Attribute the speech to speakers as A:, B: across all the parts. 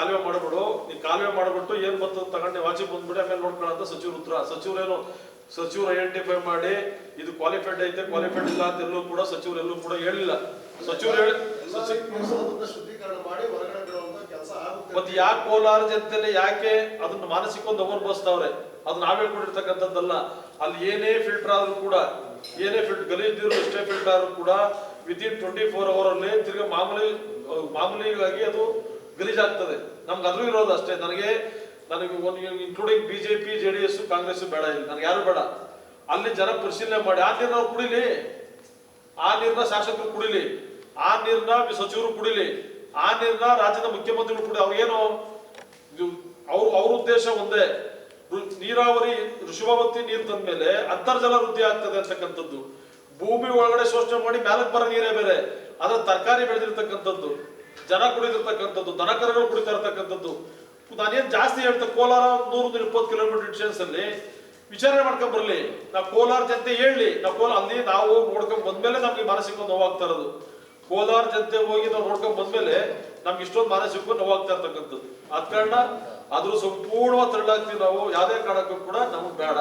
A: ಕಾಲುವೆ ಮಾಡ್ಬಿಡು. ನೀ ಕಾಲುವೆ ಮಾಡ್ಬಿಟ್ಟು ಏನ್ ಬಂತು ತಗೊಂಡು ವಾಚಿ ಬಂದ್ಬಿಟ್ಟು ಬಂದ್ಬಿಡಿ ಆಮೇಲೆ ನೋಡ್ಕೊಳ್ಳೋ ಸಚಿವರು ಉತ್ತರ. ಸಚಿವರೇನು ಸಚಿವರು ಐಡೆಂಟಿಫೈ ಮಾಡಿ ಇದು ಕ್ವಾಲಿಫೈಡ್ ಐತೆ ಕ್ವಾಲಿಫೈಡ್ ಇಲ್ಲ ಅಂತ ಎಲ್ಲೂ ಕೂಡ ಸಚಿವರು ಎಲ್ಲೂ ಕೂಡ ಹೇಳಿಲ್ಲ. ಸಚಿವರು ಹೇಳಿ
B: ಶುದ್ಧೀಕರಣ ಮಾಡಿ ಹೊರಗಡೆ ಕೆಲಸ
A: ಮತ್ತೆ ಯಾಕೆ ಕೋಲಾರ ಜನತೆಯಲ್ಲಿ ಯಾಕೆ ಅದನ್ನ ಮಾನಸಿಕ ಒಂದು ಅನುಭವಿಸ್ತವ್ರೆ ಅದು ನಾವ್ ಹೇಳ್ಕೊಂಡಿರ್ತಕ್ಕಂಥದ್ದಲ್ಲ. ಅಲ್ಲಿ ಏನೇ ಫಿಲ್ಟರ್ ಆದ್ರೂ ಕೂಡ ಏನೇ ಫಿಲ್ಟರ್ ಗಲೀಜಿದ್ರು ಎಷ್ಟೇ ಫಿಲ್ಟರ್ ಆದ್ರೂ ಕೂಡ with in twenty four hour ಅಲ್ಲಿ ತಿರ್ಗಿ ಮಾಮೂಲಿ ಮಾಮೂಲಿಗಾಗಿ ಅದು ಗಲೀಜ್ ಆಗ್ತದೆ. ನಮ್ಗೆ ಅದ್ರೂ ಇರೋದು ಅಷ್ಟೇ. ನನಗೆ ನನಗೆ including BJP J D S Congress ಬೇಡ ಇಲ್ಲಿ. ನನಗೆ ಯಾರು ಬೇಡ. ಅಲ್ಲಿ ಜನ ಪರಿಶೀಲನೆ ಮಾಡಿ. ಆ ನೀರನ್ನ ಕುಡಿಲಿ. ಆ ನೀರನ್ನ ಶಾಸಕರು ಕುಡಿಲಿ. ಆ ನೀರನ್ನ ಸಚಿವರು ಕುಡಿಲಿ. ಆ ನೀರನ್ನ ರಾಜ್ಯದ ಮುಖ್ಯಮಂತ್ರಿಗಳು ಕುಡಿ ಅವ್ರೇನು ಅವ್ರ ಅವ್ರ ಉದ್ದೇಶ ಒಂದೇ. ನೀರಾವರಿ ಋಷಭಾವತಿ ನೀರು ತಂದ್ಮೇಲೆ ಅಂತರ್ಜಲ ವೃದ್ಧಿ ಆಗ್ತದೆ ಅಂತಕ್ಕಂಥದ್ದು. ಭೂಮಿ ಒಳಗಡೆ ಶೋಷಣೆ ಮಾಡಿ ಮ್ಯಾಲಕ್ ಬರೋ ನೀರೇ ಬೇರೆ. ಅದ್ರ ತರಕಾರಿ ಬೆಳೆದಿರ್ತಕ್ಕಂಥದ್ದು. ಜನ ಕುಡಿದಿರ್ತಕ್ಕಂಥದ್ದು, ದನಕರಗಳು ಕುಡಿತಾ ಇರ್ತಕ್ಕಂಥದ್ದು ನಾನೇನ್ ಜಾಸ್ತಿ ಹೇಳ್ತಾ, ಕೋಲಾರ ನೂರ ಇಪ್ಪತ್ತು ಕಿಲೋಮೀಟರ್ ಡಿಸ್ಟೆನ್ಸ್ ಅಲ್ಲಿ ವಿಚಾರಣೆ ಮಾಡ್ಕೊಂಡ್ ಬರಲಿ. ನಾವು ಕೋಲಾರ ಜನತೆ ಹೇಳಿ, ನಾವು ಕೋಲಾರ ಅಲ್ಲಿ ನಾವು ನೋಡ್ಕೊಂಡ್ ಬಂದ್ಮೇಲೆ ನಮ್ಗೆ ಮಾನಸಿಕ ನೋವಾಗ್ತಾ ಇರೋದು. ಕೋಲಾರ ಜನತೆ ಹೋಗಿ ನಾವು ನೋಡ್ಕೊಂಡ್ ಬಂದ್ಮೇಲೆ ನಮ್ಗೆ ಇಷ್ಟೊಂದು ಮಾನಸಿಕ ನೋವಾಗ್ತಾ ಇರ್ತಕ್ಕಂಥದ್ದು. ಆದ ಕಾರಣ ಅದ್ರ ಸಂಪೂರ್ಣವಾಗಿ ತಳ್ಳಾಗ್ತೀವಿ ನಾವು. ಯಾವುದೇ ಕಾರಣಕ್ಕೂ ಕೂಡ ನಮ್ಗೆ ಬೇಡ.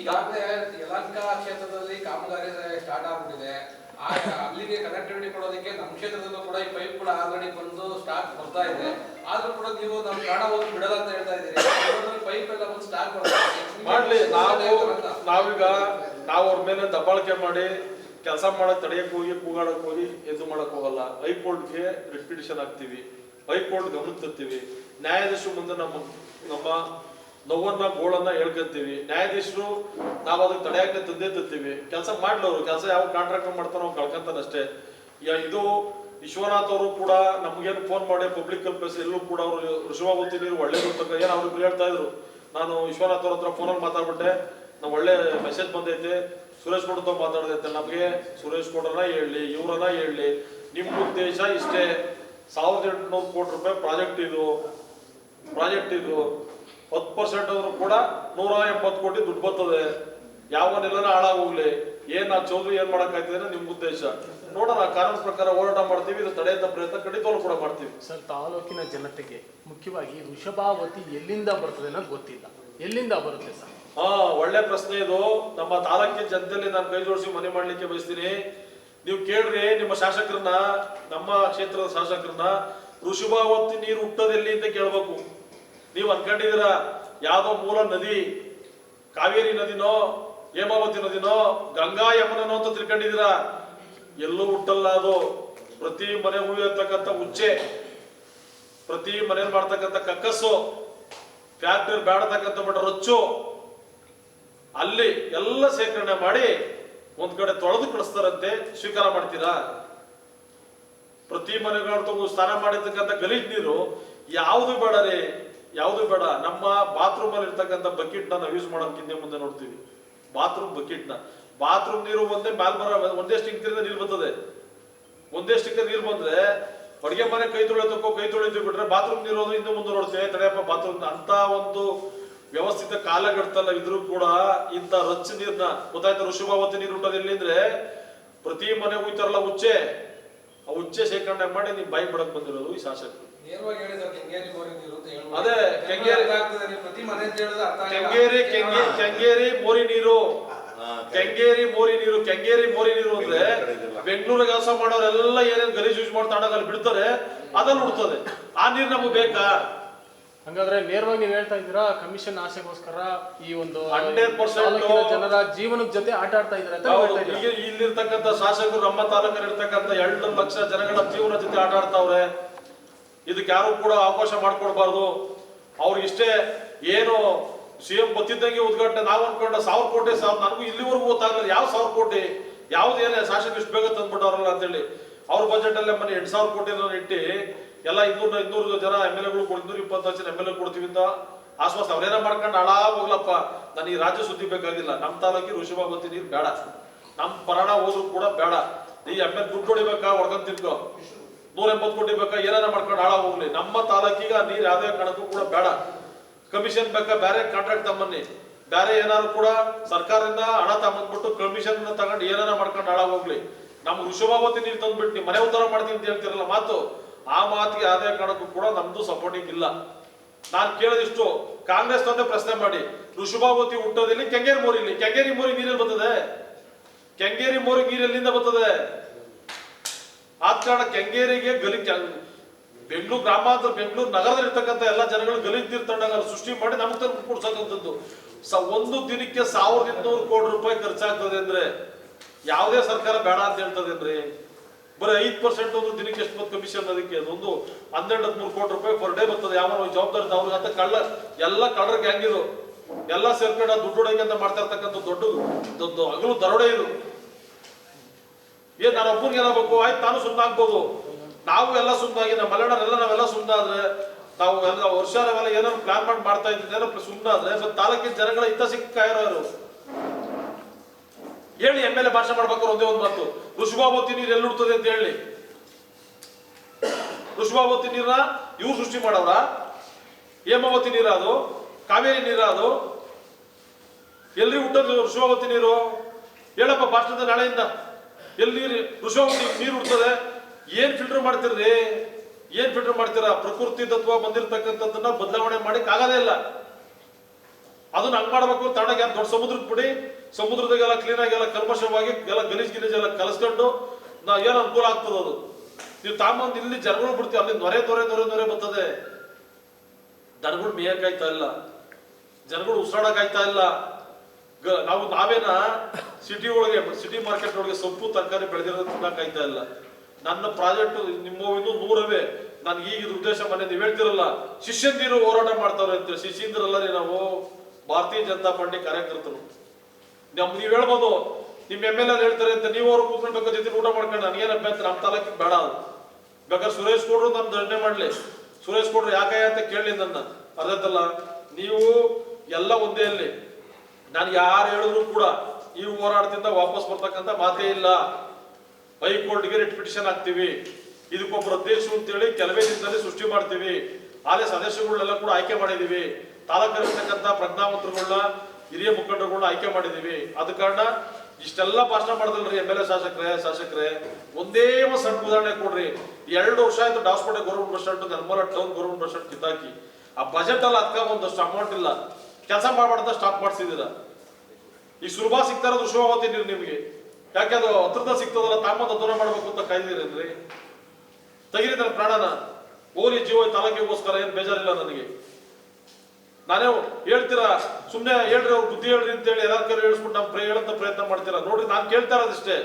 C: ಈಗಾಗಲೇ ಯಲಹಂಕ ಕ್ಷೇತ್ರದಲ್ಲಿ ಕಾಮಗಾರಿ ಸ್ಟಾರ್ಟ್ ಆಗ್ಬಿಟ್ಟಿದೆ. ಅಲ್ಲಿಗೆ ಕನೆಕ್ಟಿವಿಟಿ ಕೊಡೋದಕ್ಕೆ ನಮ್ಮ ಕ್ಷೇತ್ರದಲ್ಲೂ ಕೂಡ ಈ ಪೈಪ್ ಕೂಡ ಆಲ್ರೆಡಿ ಬಂದು ಸ್ಟಾಕ್ ಬರ್ತಾ ಇದೆ. ಆದ್ರೂ ಕೂಡ ನೀವು ನಮ್ಮ ಪ್ರಾಣ ಹೋಗಿ ಬಿಡಲ್ಲ ಅಂತ ಹೇಳ್ತಾ ಇದ್ದೀರಿ. ಪೈಪ್ ಎಲ್ಲ ಬಂದು ಸ್ಟಾಕ್.
A: ಮಾಡ್ಲಿ ನಾವು. ನಾವೀಗ ನಾವು ಅವ್ರ ಮೇಲೆ ದಬ್ಬಾಳಿಕೆ ಮಾಡಿ ಕೆಲಸ ಮಾಡಕ್ ತಡೆಯಕ್ ಹೋಗಿ ಕೂಗಾಡಕ್ ಹೋಗಿ ಎದ್ದು ಮಾಡಕ್ ಹೋಗಲ್ಲ. ಹೈಕೋರ್ಟ್ಗೆ ರಿಪಿಟೇಷನ್ ಹಾಕ್ತಿವಿ. ಹೈಕೋರ್ಟ್ ಗಮನ ತರ್ತೀವಿ. ನ್ಯಾಯಾಧೀಶರು ಮುಂದೆ ನಮ್ಮ ನಮ್ಮ ನೋವನ್ನ ಗೋಳನ್ನ ಹೇಳ್ಕೊಂತೀವಿ. ನ್ಯಾಯಾಧೀಶರು ನಾವು ಅದಕ್ಕೆ ತಡೆಯಕ್ಕೆ ತಂದೆ ತರ್ತೀವಿ. ಕೆಲಸ ಮಾಡ್ಲವ್ರು, ಕೆಲಸ ಯಾವ ಕಾಂಟ್ರಾಕ್ಟರ್ ಮಾಡ್ತಾರೋ ಕಳ್ಕಂತಾನಷ್ಟೇ ಕಳ್ಕೊಂತಾನೆ ಅಷ್ಟೇ. ಯಾ- ಇದು ವಿಶ್ವನಾಥ್ ಅವರು ಕೂಡ ನಮ್ಗೇನು ಫೋನ್ ಮಾಡಿ ಪಬ್ಲಿಕ್ ಪ್ಲೇಸ್ ಎಲ್ಲೂ ಕೂಡ ಅವರು ಋಷಭಾವತಿ ನೀರು ಒಳ್ಳೇದು ಅಂತ ಏನು ಅವ್ರು ಹೇಳ್ತಾ ಇದ್ರು. ನಾನು ವಿಶ್ವನಾಥ್ ಅವ್ರ ಹತ್ರ ಫೋನಲ್ಲಿ ಮಾತಾಡ್ಬಿಟ್ಟೆ. ನಾವು ಒಳ್ಳೆ ಮೆಸೇಜ್ ಬಂದೈತೆ. ಸುರೇಶ್ ಗೌಡ ಮಾತಾಡದೈತೆ. ನಮಗೆ ಸುರೇಶ್ ಗೌಡನ ಹೇಳಿ, ಇವ್ರನ್ನ ಹೇಳಿ. ನಿಮ್ಮ ಉದ್ದೇಶ ಇಷ್ಟೇ. ಸಾವಿರದ ಎಂಟುನೂರು ಕೋಟಿ ರೂಪಾಯಿ ಪ್ರಾಜೆಕ್ಟ್ ಇದು. ಪ್ರಾಜೆಕ್ಟ್ ಇದು. ಹತ್ತು ಪರ್ಸೆಂಟ್ ಆದ್ರೂ ಕೂಡ ನೂರ ಎಂಬತ್ತು ಕೋಟಿ ದುಡ್ಡು ಬರ್ತದೆ. ಯಾವನ್ನೆಲ್ಲ ಹಾಳಾಗೋಗ್ಲಿ. ಏನ್ ಆ ಚೌಧರಿ ಏನ್ ಮಾಡಕ್ಕಾಗ್ತದೆ ಅನ್ನೋದು ನಿಮ್ ಉದ್ದೇಶ. ನೋಡೋಣ ಕಾನೂನು ಪ್ರಕಾರ ಹೋರಾಟ ಮಾಡ್ತೀವಿ ಇದು ತಡೆಯಂತ ಪ್ರಯತ್ನ ಖಂಡಿತವಾಗ್ಲೂ ಕೂಡ ಮಾಡ್ತೀವಿ.
D: ಸರ್ ತಾಲೂಕಿನ ಜನತೆಗೆ ಮುಖ್ಯವಾಗಿ ವೃಷಭಾವತಿ ಎಲ್ಲಿಂದ ಬರ್ತದೆ ಅನ್ನೋದು ಗೊತ್ತಿಲ್ಲ. ಎಲ್ಲಿಂದ ಬರುತ್ತೆ ಸರ್?
A: ಹಾ ಒಳ್ಳೆ ಪ್ರಶ್ನೆ ಇದು. ನಮ್ಮ ತಾಲೂಕಿನ ಜನತೆಯಲ್ಲಿ ನಾನು ಕೈ ಜೋಡಿಸಿ ಮನೆ ಮಾಡ್ಲಿಕ್ಕೆ ಬಯಸ್ತೀನಿ. ನೀವು ಕೇಳ್ರಿ ನಿಮ್ಮ ಶಾಸಕರನ್ನ ನಮ್ಮ ಕ್ಷೇತ್ರದ ಶಾಸಕರನ್ನ. ಋಷಭಾವತಿ ನೀರು ಹುಟ್ಟೋದೆಲ್ಲಿ ಅಂತ ಕೇಳ್ಬೇಕು. ನೀವು ಅನ್ಕೊಂಡಿದ್ದೀರ, ಯಾವುದೋ ಮೂಲ ನದಿ, ಕಾವೇರಿ ನದಿನೋ, ಹೇಮಾವತಿ ನದಿನೋ, ಗಂಗಾ ಯಮುನನೋ ಅಂತ ತಿಳ್ಕೊಂಡಿದ್ದೀರ? ಎಲ್ಲೂ ಹುಟ್ಟಲ್ಲ ಅದು. ಪ್ರತಿ ಮನೆ ಇರತಕ್ಕಂಥ ಉಚ್ಚೆ, ಪ್ರತಿ ಮನೇಲಿ ಮಾಡ್ತಕ್ಕಂಥ ಕಕ್ಕಸ್ಸು ಫ್ಯಾಕ್ಟರಿ ಬೇಡತಕ್ಕಂಥ ಮಟ್ಟ ರೊಚ್ಚು, ಅಲ್ಲಿ ಎಲ್ಲ ಶೇಖರಣೆ ಮಾಡಿ ಒಂದ್ ಕಡೆ ತೊಳೆದು ಕಳಿಸ್ತಾರಂತೆ, ಸ್ವೀಕಾರ ಮಾಡ್ತೀರಾ? ಪ್ರತಿ ಮನೆಗಳ ಸ್ನಾನ ಮಾಡಿರ್ತಕ್ಕಂಥ ಗಲೀಜ್ ನೀರು ಯಾವುದು ಬೇಡ ರೀ? ಯಾವುದು ಬೇಡ, ನಮ್ಮ ಬಾತ್ರೂಮ್ ಅಲ್ಲಿ ಇರ್ತಕ್ಕಂಥ ಬಕೆಟ್ ನಾವು ಯೂಸ್ ಮಾಡೋದಕ್ಕಿಂತ ಮುಂದೆ ನೋಡ್ತೀವಿ. ಬಾತ್ರೂಮ್ ಬಕೆಟ್ನ. ಬಾತ್ರೂಮ್ ನೀರು ಒಂದೇ ಮ್ಯಾಲ್ ಬರ ಒಂದೇ ಸ್ಟಿಂಕ್ರಿಂದ ನೀರು ಬರ್ತದೆ? ಒಂದೇ ಸ್ಟಿಂಕ್ ನೀರು ಬಂದ್ರೆ ಅಡುಗೆ ಮನೆ ಕೈ ತೊಳೆತಕ್ಕೋ ಕೈ ತೊಳಿತೀವಿ ಬಿಟ್ರೆ ಬಾತ್ರೂಮ್ ನೀರು ಅಂದ್ರೆ ಹಿಂದೆ ಮುಂದೆ ನೋಡ್ತೇವೆ. ತಡೆಯಪ್ಪ ಬಾತ್ರೂಮ್ ಅಂತ ಒಂದು ವ್ಯವಸ್ಥಿತ ಕಾಲಘಟ್ಟಲ್ಲ ಇದ್ರೂ ಕೂಡ ಇಂಥ ರಚ್ಚ ನೀರ್ನ, ಗೊತ್ತಾಯ್ತು ಋಷಭಾವತಿ ನೀರು ಹುಟ್ಟೋದು ಎಲ್ಲಿಂದ್ರೆ ಪ್ರತಿ ಮನೆ ಹೋಯ್ತಾರಲ್ಲ ಉಚ್ಚೆ. ಆ ಉಚ್ಚ ಶೇಖರಣೆ ಮಾಡಿ ನೀವು ಬಾಯಿ ಬಿಡಕ್ ಬಂದಿರೋದು ಈ ಶಾಸಕರು. ಅದೇ, ಕೆಂಗೇರಿ- ಕೆಂಗೇರಿ ಕೆಂಗೇ ಕೆಂಗೇರಿ ಮೋರಿ ನೀರು. ಕೆಂಗೇರಿ ಮೋರಿ ನೀರು ಕೆಂಗೇರಿ ಮೋರಿ ನೀರು ಅಂದ್ರೆ ಬೆಂಗಳೂರಿಗೆ ಕೆಲಸ ಮಾಡೋರೆಲ್ಲ ಏನೇನು ಗಲೀಜ್ ಯೂಸ್ ಮಾಡ್ತಾ ಅಲ್ಲಿ ಬಿಡ್ತಾರೆ ಅದನ್ನ ಉಡ್ತದೆ. ಆ ನೀರು ನಮಗೆ ಬೇಕಾ?
D: ಹಂಗಾದ್ರೆ ನೇರವಾಗಿ ನೀವು ಹೇಳ್ತಾ ಇದ್ದೀರಾ ಕಮಿಷನ್ ಆಸೆಗೋಸ್ಕರ ಈ ಒಂದು
A: 100%
D: ತಾಲೂಕಿನ ಜನರ ಜೀವನದ ಜೊತೆ ಆಟ ಆಡ್ತಾ ಇದ್ದಾರೆ ಅಂತ
A: ಈಗ ಇಲ್ಲಿರ್ತಕ್ಕಂಥ ಶಾಸಕರು ನಮ್ಮ ತಾಲೂಕಲ್ಲಿ ಇರ್ತಕ್ಕಂಥ ಎರಡು ಲಕ್ಷ ಜನಗಳ ಜೀವನ ಜೊತೆ ಆಟ ಆಡ್ತಾವ್ರೆ. ಇದಕ್ಕೆ ಯಾರು ಕೂಡ ಅವಕಾಶ ಮಾಡ್ಕೊಡ್ಬಾರ್ದು ಅವ್ರಿಗಿಷ್ಟೇ ಏನು ಸಿ ಎಂ ಬತ್ತಿದ್ದಂಗೆ ಉದ್ಘಾಟನೆ ನಾವು ಅನ್ಕೊಂಡ ಸಾವಿರ ಕೋಟಿ ಸಾವಿರ ನನಗೂ ಇಲ್ಲಿವರೆಗೂ ಗೊತ್ತಾಗಲಿಲ್ಲ ಯಾವ ಸಾವಿರ ಕೋಟಿ ಯಾವ್ದೇನೇ ಶಾಸಕ ಇಷ್ಟು ಬೇಗ ತಂದ್ಬಿಟ್ಟವ್ರಲ್ಲ ಅಂತೇಳಿ. ಅವ್ರ ಬಜೆಟ್ ಅಲ್ಲೇ ಮನೆ ಎಂಟು ಸಾವಿರ ಕೋಟಿ ಇಟ್ಟು ಎಲ್ಲ ಇನ್ನೂರ, ಇನ್ನೂರು ಜನ ಎಂ ಎಲ್ ಎಗಳು ಇನ್ನೂರ ಇಪ್ಪತ್ತು ಜನ ಎಂ ಎಲ್ ಎ ಕೊಡ್ತೀವಿ ಅಂತ ಆಶ್ವಾಸ. ಅವ್ರೇನ ಮಾಡ್ಕೊಂಡು ಹಾಳಾ ಹೋಗ್ಲಪ್ಪ. ನಾನು ಈ ರಾಜ್ಯ ಸುದ್ದಿ ಬೇಕಾಗಿಲ್ಲ. ನಮ್ಮ ತಾಲೂಕಿಗೆ ಋಷಭಾವತಿ ನೀರು ಬೇಡ. ನಮ್ಮ ಪರಾಣ ಹೋದ್ರು ಕೂಡ ಬೇಡ. ನೀ ಎಂ ಎಲ್ ದುಡ್ಡು ಹೊಡಿಬೇಕಾ? ಹೊಡ್ಕೊಂಡ್ ನೂರ ಎಂಬತ್ತು ಕೋಟಿ ಬೇಕಾ? ಏನಾರ ಮಾಡ್ಕೊಂಡು ಹಾಳ ಹೋಗ್ಲಿ. ನಮ್ಮ ತಾಲೂಕಿಗೆ ನೀರು ಯಾವುದೇ ಕಾರಣಕ್ಕೂ ಕೂಡ ಬೇಡ. ಕಮಿಷನ್ ಬೇಕಾ? ಬೇರೆ ಕಾಂಟ್ರಾಕ್ಟ್ ತಮ್ಮನ್ನಿ. ಬೇರೆ ಏನಾದ್ರು ಕೂಡ ಸರ್ಕಾರದಿಂದ ಹಣ ತಗೊಂಡ್ಬಿಟ್ಟು ಕಮಿಷನ್ ತಗೊಂಡು ಏನಾರ ಮಾಡ್ಕೊಂಡು ಹಾಳ ಹೋಗ್ಲಿ. ನಮ್ಮ ಋಷಭಾವತಿ ನೀರು ತಂದ್ಬಿಟ್ಟು ಮನೆ ಉದ್ಧಾರ ಮಾಡ್ತೀನಿ ಅಂತ ಹೇಳ್ತಿರಲ್ಲ ಮಾತು. ಆ ಮಾತಿಗೆ ಯಾವುದೇ ಕಾರಣಕ್ಕೂ ಕೂಡ ನಮ್ದು ಸಪೋರ್ಟಿಂಗ್ ಇಲ್ಲ. ನಾನು ಕೇಳೋದಿಷ್ಟು ಕಾಂಗ್ರೆಸ್ ತಂದೆ ಪ್ರಶ್ನೆ ಮಾಡಿ ಋಷಭಾವತಿ ಹುಟ್ಟೋದಿಲ್ಲಿ ಕೆಂಗೇರಿ ಮೋರಿಲಿ ಕೆಂಗೇರಿ ಮೋರಿ ನೀರಲ್ಲಿ ಬರ್ತದೆ. ಕೆಂಗೇರಿ ಮೋರಿ ನೀರೆಲ್ಲಿಂದ ಬರ್ತದೆ. ಆದ ಕಾರಣ ಕೆಂಗೇರಿಗೆ ಗಲಿ ಬೆಂಗಳೂರು ಗ್ರಾಮಾಂತರ, ಬೆಂಗಳೂರು ನಗರದಲ್ಲಿ ಇರ್ತಕ್ಕಂಥ ಎಲ್ಲ ಜನಗಳು ಗಲೀಜ್ ತಂಡಗಳ ಸೃಷ್ಟಿ ಮಾಡಿ ನಮ್ಗೆ ತಂದು ಕೊಡ್ಸಕ್ಕಂಥದ್ದು. ಸ, ಒಂದು ದಿನಕ್ಕೆ ಸಾವಿರದ ಇನ್ನೂರು ಕೋಟಿ ರೂಪಾಯಿ ಖರ್ಚಾಗ್ತದೆ ಅಂದ್ರೆ, ಯಾವುದೇ ಸರ್ಕಾರ ಬೇಡ ಅಂತ ಹೇಳ್ತದೇನ್ರಿ ಬರೀ ಐದು ಪರ್ಸೆಂಟ್ ಒಂದು ದಿನಕ್ಕೆ ಎಷ್ಟು ಬಂತು ಕಮಿಷನ್ ಅದಕ್ಕೆ? ಅದೊಂದು ಹನ್ನೆರಡು, ಹದಿಮೂರು ಕೋಟಿ ರೂಪಾಯಿ ಪರ್ ಡೇ ಬರ್ತದೆ. ಯಾವ ಜವಾಬ್ದಾರಿ ಅವ್ರಿಗೆ ಅಂತ ಕಳ್ಳ ಎಲ್ಲ ಕಳ್ಳರ ಗ್ಯಾಂಗ್ ಇದು. ಎಲ್ಲ ಸೇರ್ಕೊಂಡು ದುಡ್ಡು ಹೊಡಕ್ಕೆ ಅಂತ ಮಾಡ್ತಾ ಇರ್ತಕ್ಕಂಥ ದೊಡ್ಡ ದೊಡ್ಡ ಹಗಲು ದರೋಡೆ ಇದು. ಏನ್ ನಾನು ಒಬ್ಬನಿಗೆ ಏನಾಗಬೇಕು? ಆಯ್ತು ನಾನು ಸುಮ್ಮನಾಗ್ಬೋದು ನಾವು ಎಲ್ಲ ಸುಮ್ಮನಾಗಿ ನಮ್ಮ ಮಲೆನಾಡೆಲ್ಲ ನಾವೆಲ್ಲ ಸುಮ್ಮನಾದ್ರೆ ನಾವು ಎಲ್ಲ ವರ್ಷ ನಾವೆಲ್ಲ ಏನಾದ್ರು ಪ್ಲಾನ್ ಮಾಡಿ ಮಾಡ್ತಾ ಇದ್ದೀವಿ ಏನೋ ಸುಮ್ಮನಾದ್ರೆ ಮತ್ತೆ ತಾಲೂಕಿನ ಜನಗಳ ಹಿತ ಸಿಕ್ಕಾಯಿರೋರು ಹೇಳಿ, ಎಂ ಎಲ್ ಎ ಭಾಷಣ ಮಾಡ್ಬೇಕಾದ್ರೆ ಒಂದೇ ಒಂದು ಮಾತು. ಋಷಭಾವತಿ ನೀರು ಎಲ್ಲಿ ಉಡ್ತದೆ ಅಂತ ಹೇಳಿ. ಋಷಭಾವತಿ ನೀರನ್ನ ಇವ್ರು ಸೃಷ್ಟಿ ಮಾಡವ್ರ? ಹೇಮಾವತಿ ನೀರ ಅದು? ಕಾವೇರಿ ನೀರ ಅದು? ಎಲ್ಲಿ ಹುಟ್ಟದ್ದು ಋಷಭಾವತಿ ನೀರು? ಹೇಳಪ್ಪ, ಭಾಷಣದ ನಾಳೆಯಿಂದ. ಎಲ್ಲಿ ಋಷಭಾವತಿ ನೀರು ಹುಡ್ತದೆ ಏನ್ ಫಿಲ್ಟರ್ ಮಾಡ್ತಿರ್ರಿ? ಏನ್ ಫಿಲ್ಟರ್ ಮಾಡ್ತೀರಾ? ಪ್ರಕೃತಿ ತತ್ವ ಬಂದಿರತಕ್ಕಂಥದ್ದನ್ನ ಬದಲಾವಣೆ ಮಾಡಕ್ ಇಲ್ಲ. ಅದನ್ನ ಹಂಗ್ ಮಾಡ್ಬೇಕು ತಣ್ಣಗೆ ದೊಡ್ಡ ಸಮುದ್ರಕ್ಕೆ ಬಿಡಿ ಸಮುದ್ರದಾಗೆಲ್ಲ ಕ್ಲೀನ್ ಆಗಿ ಎಲ್ಲ ಕಲ್ಮಶವಾಗಿ ಎಲ್ಲ ಗಲೀಜ್ ಗಿಲೀಜ್ ಎಲ್ಲ ಕಲಸ್ಕೊಂಡು ನಾ ಏನು ಅನುಕೂಲ ಆಗ್ತದ ಅದು. ನೀವು ತಾಂಬಂದು ಇಲ್ಲಿ ಜನಗಳು ಬಿಡ್ತೀವಿ ಅಲ್ಲಿ ನೊರೆ ದೊರೆ ದೊರೆ ನೊರೆ ಬರ್ತದೆ. ದನಗಳು ಮೇಯಕ್ಕಾಯ್ತಾ ಇಲ್ಲ. ಜನಗಳು ಉಸಿರಾಡಕ್ಕಾಯ್ತಾ ಇಲ್ಲ. ನಾವು ನಾವೇನ ಸಿಟಿ ಒಳಗೆ ಸಿಟಿ ಮಾರ್ಕೆಟ್ ಒಳಗೆ ಸೊಪ್ಪು, ತರಕಾರಿ ಬೆಳೆದಿರೋದು ತಿನ್ನಕ್ಕಾಯ್ತಾ ಇಲ್ಲ. ನನ್ನ ಪ್ರಾಜೆಕ್ಟ್ ನಿಮ್ಮ ಇನ್ನೂ ನೂರವೇ. ನನ್ಗೆ ಈಗ ಉದ್ದೇಶ ಮನೆ ನೀವು ಹೇಳ್ತಿರಲ್ಲ, ಶಿಷ್ಯಂದಿರು ಹೋರಾಟ ಮಾಡ್ತಾರೆ ಅಂತ. ಶಿಷ್ಯಂದಿರಲ್ಲ ನಾವು. ಭಾರತೀಯ ಜನತಾ ಪಾರ್ಟಿ ಕಾರ್ಯಕರ್ತರು. ನಮ್ ನೀವು ಹೇಳ್ಬೋದು, ನಿಮ್ ಎಂ ಎಲ್ ಎ ಹೇಳ್ತಾರೆ ಅಂತ ನೀವು ಅವ್ರು ಕೂತ್ಕೊಳ್ಬೇಕು ಜೊತೆ ಊಟ ಮಾಡ್ಕೊಂಡು ನನಗೇನ್ ಅಭ್ಯಂತರ? ನಮ್ಮ ತಾಲೂಕಿಗೆ ಬೇಡ ಅದು. ಬೇಕಾದ್ರೆ ಸುರೇಶ್ ಕೊಡ್ರು ನಮ್ ದಂಡನೆ ಮಾಡ್ಲಿ. ಸುರೇಶ್ ಗೌಡ್ರು ಯಾಕೆ ಅಂತ ಕೇಳಿ ನನ್ನ. ಅರ್ಧತ್ತಲ್ಲ ನೀವು ಎಲ್ಲ ಒಂದೇ ಅಲ್ಲಿ. ನಾನು ಯಾರು ಹೇಳಿದ್ರು ಕೂಡ ಈ ಹೋರಾಟದಿಂದ ವಾಪಸ್ ಬರ್ತಕ್ಕಂಥ ಮಾತೇ ಇಲ್ಲ. ಹೈಕೋರ್ಟ್ಗೆ ರಿಟ್ ಪಿಟಿಷನ್ ಹಾಕ್ತೀವಿ. ಇದಕ್ಕೊಬ್ಬರು ಅಧ್ಯಕ್ಷರು ಅಂತೇಳಿ ಕೆಲವೇ ದಿನದಲ್ಲಿ ಸೃಷ್ಟಿ ಮಾಡ್ತೀವಿ. ಆದ್ರೆ ಸದಸ್ಯಗಳನ್ನೆಲ್ಲ ಕೂಡ ಆಯ್ಕೆ ಮಾಡಿದೀವಿ. ತಾಲೂಕಲ್ಲಿರ್ತಕ್ಕಂಥ ಪ್ರಜ್ಞಾವಂತರುಗಳನ್ನ ಹಿರಿಯ ಮುಖಂಡರುಗಳನ್ನ ಆಯ್ಕೆ ಮಾಡಿದೀವಿ ಅದ ಕಾರಣ ಇಷ್ಟೆಲ್ಲ ಭಾಷಣ ಮಾಡಿದ್ರಿ ಎಂ ಎಲ್ ಎ ಶಾಸಕರೇ ಶಾಸಕರೇ, ಒಂದೇ ಒಂದು ಸಣ್ಣ ಉದಾಹರಣೆ ಕೊಡ್ರಿ. ಎರಡು ವರ್ಷ ಆಯ್ತು ಡಾಸ್ಪೋಟೆ government bus stand town government bus stand ಕಿತ್ತಾಕಿ. ಆ ಬಜೆಟ್ ಅಲ್ಲಿ ಅದಕ್ಕ ಒಂದಷ್ಟು ಅಮೌಂಟ್ ಇಲ್ಲ. ಕೆಲಸ ಮಾಡ್ಬಾರ್ದ ಸ್ಟಾಪ್ ಮಾಡಿಸಿದಿರ ಈ ಸುಲಭ ಸಿಗ್ತಾ ಇರೋದು ನೀವು ನಿಮಗೆ. ಯಾಕೆ ಅದು ಹತ್ರದ ಸಿಗ್ತದಲ್ಲ ತಾಮದ ದೂರ ಮಾಡ್ಬೇಕು ಅಂತ ಕಾಯ್ದಿರೇನ್ರಿ? ತೆಗಿರಿ ಪ್ರಾಣನ. ಓಲಿ ಜೀವ ತಾಲೂಕಿಗೋಸ್ಕರ ಏನ್ ಬೇಜಾರಿಲ್ಲ ನನಗೆ. ನಾನೇ ಹೇಳ್ತೀರಾ ಸುಮ್ಮನೆ ಹೇಳ್ರಿ ಅವ್ರು ಬುದ್ಧಿ ಹೇಳ್ರಿ ಅಂತ ಹೇಳಿ ಎಲ್ಲಾರ ಕೈ ಹೇಳಿಸ್ಬಿಟ್ಟು ಪ್ರೇ ಹೇಳಂತ ಪ್ರಯತ್ನ ಮಾಡ್ತೀರಾ? ನೋಡ್ರಿ ನಾನು ಕೇಳ್ತಾ ಇರೋದಿಷ್ಟೇ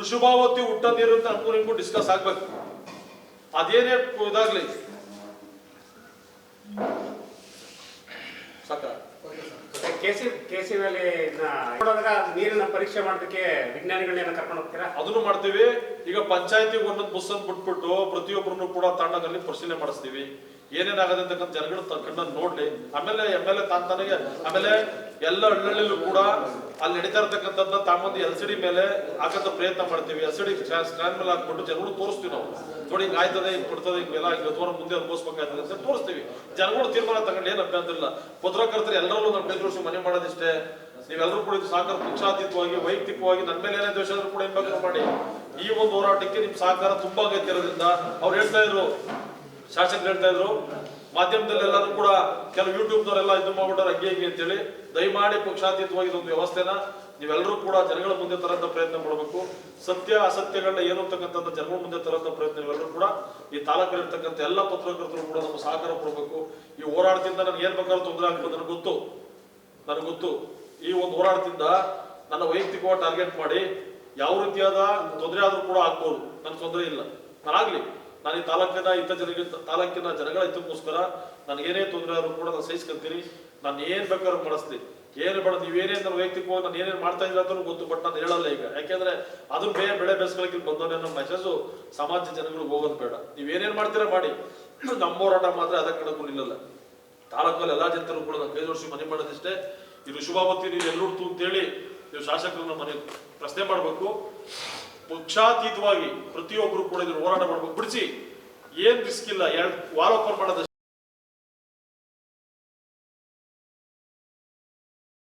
A: ಋಷಭಾವತಿ ಹುಟ್ಟ ನೀರು ಅಂತ ನಮಗೂ ನಿಮ್ಗೂ ಡಿಸ್ಕಸ್ ಆಗ್ಬೇಕು. ಅದೇನೇ ಇದಾಗ್ಲಿ. ಸಾಕ?
E: ಕೆಸಿ ಕೆಸಿ ಮೇಲೆ ನೋಡಿದಾಗ ನೀರಿನ ಪರೀಕ್ಷೆ ಮಾಡೋದಕ್ಕೆ ವಿಜ್ಞಾನಿಗಳನ್ನ ಕರ್ಕೊಂಡು ಹೋಗ್ತೀರಾ?
A: ಅದನ್ನು ಮಾಡ್ತೀವಿ. ಈಗ ಪಂಚಾಯತಿಗೆ ಒಂದೊಂದು ಬಸ್ ಅನ್ನು ಬಿಟ್ಬಿಟ್ಟು ಪ್ರತಿಯೊಬ್ಬರನ್ನು ಕೂಡ ತಾಂಡದಲ್ಲಿ ಪರಿಶೀಲನೆ ಮಾಡಿಸ್ತೀವಿ. ಏನೇನಾಗದೆ ಅಂತಕ್ಕಂಥ ಜನಗಳು ಕಣ್ಣ ನೋಡ್ಲಿ. ಆಮೇಲೆ ಎಂ ಎಲ್ ಎ ತಾನ್ ಆಮೇಲೆ ಎಲ್ಲ ಹಳ್ಳಿಯಲ್ಲೂ ಕೂಡ ಅಲ್ಲಿ ನಡೀತಾ ಇರ್ತಕ್ಕಂಥದ್ದು ತಾಮೊಂದು ಎಲ್ ಸಿ ಡಿ ಮೇಲೆ ಹಾಕಂತ ಪ್ರಯತ್ನ ಮಾಡ್ತೀವಿ. ಎಲ್ ಸಿ ಡಿ ಸ್ಕ್ಯಾನ್ ಮೇಲೆ ಹಾಕ್ಬಿಟ್ಟು ಜನಗಳು ತೋರಿಸ್ತೀವಿ ನಾವು. ನೋಡಿ, ಹಿಂಗ್ ಆಯ್ತದೆ, ಹಿಂಗ್ ಕೊಡ್ತದೆ ಹಿಂಗೆಲ್ಲ ಹಿಂಗೆ ಅಥವಾ ಮುಂದೆ ಅನುಭವಿಸ್ಬೇಕಾಗ್ತದೆ ಅಂತ ತೋರಿಸ್ತೀವಿ. ಜನಗಳು ತೀರ್ಮಾನ ತಗೊಂಡು ಏನು ಅಭ್ಯಂತರ ಇಲ್ಲ. ಪತ್ರಕರ್ತರು ಎಲ್ಲರಲ್ಲೂ ನಮ್ಮ ಕೈ ಜೋಡಿಸಿ ಮನೆ ಮಾಡೋದಿಷ್ಟೇ. ನೀವೆಲ್ಲರೂ ಕೂಡ ಇದು ಸಹಕಾರ ಪಕ್ಷಾತೀತವಾಗಿ, ವೈಯಕ್ತಿಕವಾಗಿ ನನ್ನ ಮೇಲೆ ಏನೇ ದ್ವೇಷ ಕೂಡ ಏನ್ ಮಾಡಿ. ಈ ಒಂದು ಹೋರಾಟಕ್ಕೆ ನಿಮ್ ಸಹಕಾರ ತುಂಬಾ ಅಗತ್ಯ ಇರೋದ್ರಿಂದ ಅವ್ರು ಹೇಳ್ತಾ ಇದ್ರು ಶಾಸಕರು ಹೇಳ್ತಾ ಇದ್ರು, ಮಾಧ್ಯಮದಲ್ಲಿ ಎಲ್ಲರೂ ಕೂಡ ಕೆಲವು ಯೂಟ್ಯೂಬ್ನವರೆಲ್ಲ ಇದು ಮಾಡ್ಬಿಟ್ಟಾರೆ, ಹಂಗೆ ಹಿಂಗೆ ಅಂತೇಳಿ. ದಯಮಾಡಿ ಪಕ್ಷಾತೀತವಾಗಿ ಇದೊಂದು ವ್ಯವಸ್ಥೆನ ನೀವೆಲ್ಲರೂ ಕೂಡ ಜನಗಳ ಮುಂದೆ ತರಂತ ಪ್ರಯತ್ನ ಮಾಡಬೇಕು. ಸತ್ಯ ಅಸತ್ಯಗಳನ್ನ ಏನು ಅಂತಕ್ಕಂಥ ಜನಗಳ ಮುಂದೆ ತರಂತ ಪ್ರಯತ್ನ ನೀವೆಲ್ಲರೂ ಕೂಡ ಈ ತಾಲೂಕಲ್ಲಿರ್ತಕ್ಕಂಥ ಎಲ್ಲ ಪತ್ರಕರ್ತರು ಕೂಡ ನಮ್ಮ ಸಹಕಾರ ಕೊಡಬೇಕು. ಈ ಹೋರಾಟದಿಂದ ನನಗೆ ಏನ್ ಬೇಕಾದ್ರೂ ತೊಂದರೆ ಆಗ್ಬೋದು ನನಗೆ ಗೊತ್ತು. ನನಗೆ ಗೊತ್ತು. ಈ ಒಂದು ಹೋರಾಟದಿಂದ ನನ್ನ ವೈಯಕ್ತಿಕವಾಗಿ ಟಾರ್ಗೆಟ್ ಮಾಡಿ, ಯಾವ ರೀತಿಯಾದ ತೊಂದರೆ ಆದರೂ ಕೂಡ ಆಗ್ಬೋದು. ನನ್ಗೆ ತೊಂದರೆ ಇಲ್ಲ. ನಾನಾಗ್ಲಿ ನಾನು ಈ ತಾಲೂಕಿನ ಇಂಥ ಜನರಿಗೆ ತಾಲೂಕಿನ ಜನಗಳ ಹಿತಕ್ಕೋಸ್ಕರ ಏನೇ ತೊಂದರೆ ಆದರೂ ಕೂಡ ನಾನು ಸಹಿಸ್ಕೊಂತೀನಿ. ನಾನು ಏನು ಬೇಕಾದ್ರೂ ಮಾಡಿಸ್ತೀನಿ. ಏನು ಬೇಡ ನೀವೇನೇ ನನ್ನ ವೈಯಕ್ತಿಕವಾಗಿ ನಾನು ಏನೇನು ಮಾಡ್ತಾ ಇದ್ದೀರ ಅಂತ ಗೊತ್ತು, ಬಟ್ ನಾನು ಹೇಳಲ್ಲ ಈಗ. ಯಾಕೆಂದ್ರೆ ಅದು ಬೇ ಬೆಳೆ ಬೆಳೆಸ್ಕೊಳಕ್ಕೆ ಬಂದವನೇ ನಮ್ಮ ಮೆಸೇಜು ಸಮಾಜ ಜನಗಳಿಗೆ ಹೋಗೋದು ಬೇಡ. ನೀವೇನೇನು ಮಾಡ್ತೀರಾ ಮಾಡಿ. ನಮ್ಮ ಹೋರಾಟ ಮಾತ್ರ ಅದಕ್ಕೆ ಕಡೆಗೂ ನಿಲ್ಲಲ್ಲ. ತಾಲೂಕಲ್ಲಿ ಎಲ್ಲಾ ಜನತರು ಕೂಡ ನಾನು ಕೈ ಜೋಡಿಸಿ ಮನೆ ಮಾಡೋದಿಷ್ಟೇ. ಈ ಋಷಭಾವತಿ ನೀವು ಎಲ್ಲರೂ ಅಂತೇಳಿ ನೀವು ಶಾಸಕರನ್ನ ಮನೆ ಪ್ರಶ್ನೆ ಮಾಡಬೇಕು. ಪಕ್ಷಾತೀತವಾಗಿ ಪ್ರತಿಯೊಬ್ಬರು ಕೂಡ ಇದನ್ನು ಹೋರಾಟ ಮಾಡ್ಬೇಕು ಬಿಡಿಸಿ ಏನ್ ರಿಸ್ಕ್ ಇಲ್ಲ. ಎರಡು ವಾರ ಓಪನ್ ಮಾಡೋದಷ್ಟೇ